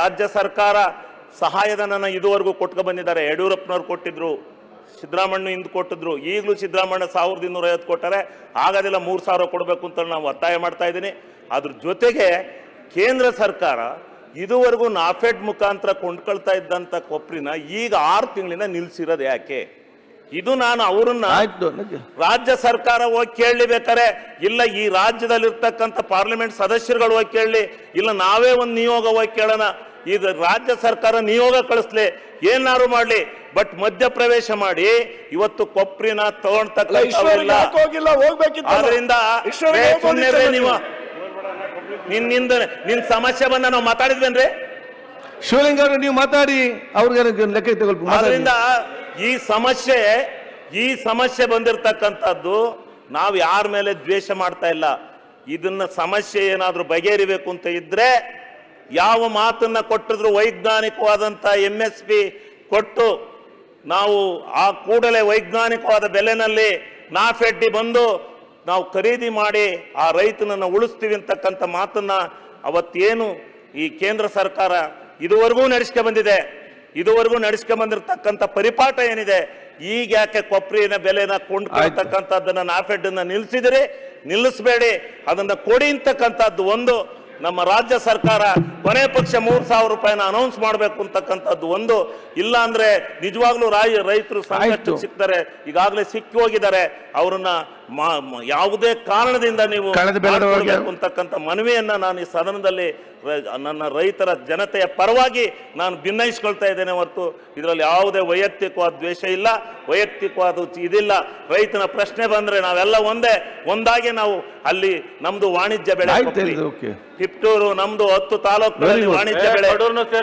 ರಾಜ್ಯ ಸರ್ಕಾರ ಸಹಾಯಧನನ ಇದುವರೆಗೂ ಕೊಟ್ಕೊ ಬಂದಿದ್ದಾರೆ. ಯಡಿಯೂರಪ್ಪನವ್ರು ಕೊಟ್ಟಿದ್ರು ಸಿದ್ದರಾಮಣ್ಣ ಹಿಂದೆ ಕೊಟ್ಟಿದ್ರು. ಈಗಲೂ ಸಿದ್ದರಾಮಣ್ಣ ಸಾವಿರದ ಇನ್ನೂರ ಐವತ್ತು ಕೊಟ್ಟರೆ ಆಗೋದಿಲ್ಲ ಮೂರು ಸಾವಿರ ಕೊಡಬೇಕು ಅಂತ ನಾವು ಒತ್ತಾಯ ಮಾಡ್ತಾ ಇದ್ದೀನಿ. ಅದ್ರ ಜೊತೆಗೆ ಕೇಂದ್ರ ಸರ್ಕಾರ ಇದುವರೆಗೂ ನಾಫೆಡ್ ಮುಖಾಂತರ ಕೊಂಡ್ಕೊಳ್ತಾ ಇದ್ದಂಥ ಕೊಪ್ರಿನ ಈಗ ಆರು ತಿಂಗಳಿಂದ ನಿಲ್ಸಿರೋದು ಯಾಕೆ? ಇದು ನಾನು ಅವರನ್ನ ರಾಜ್ಯ ಸರ್ಕಾರ ಹೋಗಿ ಕೇಳಲಿ ಬೇಕಾರೆ ಇಲ್ಲ ಈ ರಾಜ್ಯದಲ್ಲಿರ್ತಕ್ಕಂಥ ಪಾರ್ಲಿಮೆಂಟ್ ಸದಸ್ಯರುಗಳು ಹೋಗಿ ಕೇಳಲಿ ಇಲ್ಲ ನಾವೇ ಒಂದು ನಿಯೋಗ ಹೋಗಿ ಕೇಳೋಣ. ಇದು ರಾಜ್ಯ ಸರ್ಕಾರ ನಿಯೋಗ ಕಳಿಸ್ಲಿ ಏನಾರು ಮಾಡ್ಲಿ ಬಟ್ ಮಧ್ಯ ಪ್ರವೇಶ ಮಾಡಿ ಇವತ್ತು ಕೊಪ್ರಿನ ತಗೊಂಡ್ತಕ್ಕಂಥ ನಿನ್ನಿಂದ ನಿನ್ ಸಮಸ್ಯೆ ಬಂದ ನಾವು ಮಾತಾಡಿದ್ವೇನ್ರಿ? ಶಿವಲಿಂಗ ಅವರು ನೀವು ಮಾತಾಡಿ ಅವ್ರಿಗೆ ಲೆಕ್ಕ ತಗೊಳ್ಬೇಕು ಮಾತಾಡಿ. ಈ ಸಮಸ್ಯೆ ಈ ಸಮಸ್ಯೆ ಬಂದಿರತಕ್ಕಂಥದ್ದು ನಾವು ಯಾರ ಮೇಲೆ ದ್ವೇಷ ಮಾಡ್ತಾ ಇಲ್ಲ. ಇದನ್ನ ಸಮಸ್ಯೆ ಏನಾದ್ರೂ ಬಗೆಹರಿಬೇಕು ಅಂತ ಇದ್ರೆ ಯಾವ ಮಾತನ್ನ ಕೊಟ್ಟಿದ್ರು ವೈಜ್ಞಾನಿಕವಾದಂಥ ಎಂ ಎಸ್ ಪಿ ಕೊಟ್ಟು ನಾವು ಆ ಕೂಡಲೇ ವೈಜ್ಞಾನಿಕವಾದ ಬೆಲೆನಲ್ಲಿ ನಾಫೆಡ್ಡಿ ಬಂದು ನಾವು ಖರೀದಿ ಮಾಡಿ ಆ ರೈತನನ್ನ ಉಳಿಸ್ತೀವಿ ಅಂತಕ್ಕಂಥ ಮಾತನ್ನ ಅವತ್ತೇನು ಈ ಕೇಂದ್ರ ಸರ್ಕಾರ ಇದುವರೆಗೂ ನಡೆಸ್ಕೆ ಬಂದಿದೆ. ಇದುವರೆಗೂ ನಡೆಸ್ಕೆ ಬಂದಿರತಕ್ಕಂಥ ಪರಿಪಾಠ ಏನಿದೆ? ಈಗ ಯಾಕೆ ಕೊಪ್ರಿನ ಬೆಲೆನ ಕೊಂಡ್ಕೊಳ್ತಕ್ಕಂಥದ್ದನ್ನ ನಾಫೆಡ್ನ ನಿಲ್ಲಿಸಿದಿರಿ ನಿಲ್ಲಿಸಬೇಡಿ. ಅದನ್ನ ಕೊಡಿ ಅಂತಕ್ಕಂಥದ್ದು ಒಂದು. ನಮ್ಮ ರಾಜ್ಯ ಸರ್ಕಾರ ಕೊನೆ ಪಕ್ಷ ಮೂರು ಸಾವಿರ ರೂಪಾಯಿನ ಅನೌನ್ಸ್ ಮಾಡಬೇಕು ಅಂತಕ್ಕಂಥದ್ದು ಒಂದು. ಇಲ್ಲ ಅಂದ್ರೆ ನಿಜವಾಗ್ಲೂ ರಾಯ ರೈತರು ಸಾಕಷ್ಟು ಸಿಗ್ತಾರೆ ಈಗಾಗಲೇ ಸಿಕ್ಕಿ ಹೋಗಿದ್ದಾರೆ. ಅವರನ್ನ ಯಾವುದೇ ಕಾರಣದಿಂದ ನೀವು ಅಂತಕ್ಕಂಥ ಮನವಿಯನ್ನ ನಾನು ಈ ಸದನದಲ್ಲಿ ರ- ನನ್ನ ರೈತರ ಜನತೆಯ ಪರವಾಗಿ ನಾನು ಭಿನ್ನಯಿಸ್ಕೊಳ್ತಾ ಇದ್ದೇನೆ ಹೊರತು ಇದರಲ್ಲಿ ಯಾವುದೇ ವೈಯಕ್ತಿಕವಾದ ದ್ವೇಷ ಇಲ್ಲ ವೈಯಕ್ತಿಕವಾದ ಇದಿಲ್ಲ. ರೈತನ ಪ್ರಶ್ನೆ ಬಂದ್ರೆ ನಾವೆಲ್ಲ ಒಂದೇ ಒಂದಾಗಿ ನಾವು ಅಲ್ಲಿ ನಮ್ದು ವಾಣಿಜ್ಯ ಬೆಳೆ ಹಿಪ್ಟೂರು. ನಮ್ದು ಹತ್ತು ತಾಲೂಕುಗಳಲ್ಲಿ ವಾಣಿಜ್ಯ ಬೆಳೆ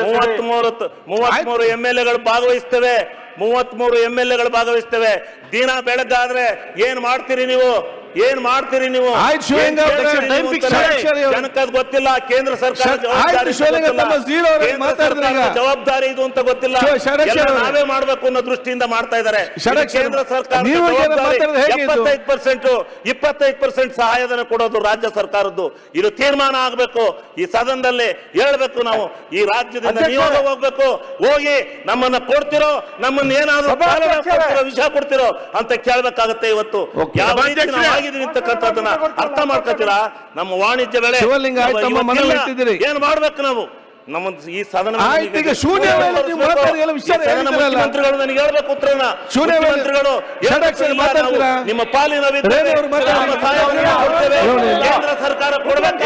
ಮೂವತ್ತ್ ಮೂರು ಮೂವತ್ತ್ ಮೂರು ಎಂ ಎಲ್ ಎಗಳು ಭಾಗವಹಿಸ್ತೇವೆ. ಮೂವತ್ತ್ ಮೂರು ಎಂ ಎಲ್ ಎಗಳು ಭಾಗವಹಿಸ್ತೇವೆ. ದಿನ ಬೆಳಗಾದ್ರೆ ಏನ್ ಮಾಡ್ತೀರಿ ನೀವು? ಏನ್ ಮಾಡ್ತೀರಿ ನೀವು. ಜನಕ್ಕೆ ಅದ್ ಗೊತ್ತಿಲ್ಲ ಕೇಂದ್ರ ಸರ್ಕಾರ ಜವಾಬ್ದಾರಿ ಇದು ಅಂತ ಗೊತ್ತಿಲ್ಲ. ನಾವೇ ಮಾಡ್ಬೇಕು ಅನ್ನೋ ದೃಷ್ಟಿಯಿಂದ ಮಾಡ್ತಾ ಇದ್ದಾರೆ. ಶರತ್ ಇದು ಕೇಂದ್ರ ಸರ್ಕಾರ? ಎಪ್ಪತ್ತೈದು ಪರ್ಸೆಂಟ್ ಇಪ್ಪತ್ತೈದು ಪರ್ಸೆಂಟ್ ಸಹಾಯಧನ ಕೊಡೋದು ರಾಜ್ಯ ಸರ್ಕಾರದ್ದು. ಇದು ತೀರ್ಮಾನ ಆಗ್ಬೇಕು. ಈ ಸದನದಲ್ಲಿ ಹೇಳ್ಬೇಕು ನಾವು. ಈ ರಾಜ್ಯದಿಂದ. ನಿಯೋಗ ಹೋಗ್ಬೇಕು. ಹೋಗಿ ನಮ್ಮನ್ನ ಕೊಡ್ತಿರೋ ನಮ್ಮನ್ನ ಏನಾದ್ರು ವಿಷಯ ಕೊಡ್ತಿರೋ ಅಂತ ಕೇಳ್ಬೇಕಾಗತ್ತೆ ಇವತ್ತು. ಯಾವ ರೀತಿ ಸಭಾಧ್ಯಕ್ಷರೇ. ಅಂತಕ್ಕಂಥದ್ದನ್ನ ಅರ್ಥ ಮಾಡ್ಕೊತೀರಾ ನಮ್ಮ ವಾಣಿಜ್ಯ ಬೆಳೆ. ಏನ್ ಮಾಡ್ಬೇಕು ನಾವು ನಮ್ಮ ಈ ಸದನ ಮಂತ್ರಿಗಳು. ಮುಖ್ಯಮಂತ್ರಿಗಳು ನನಗೆ ಹೇಳ್ಬೇಕು ಉತ್ತರನ ಮುಖ್ಯಮಂತ್ರಿಗಳು? ನಿಮ್ಮ ಪಾಲಿನ. ಕೇಂದ್ರ ಸರ್ಕಾರ ಕೊಡಬೇಕು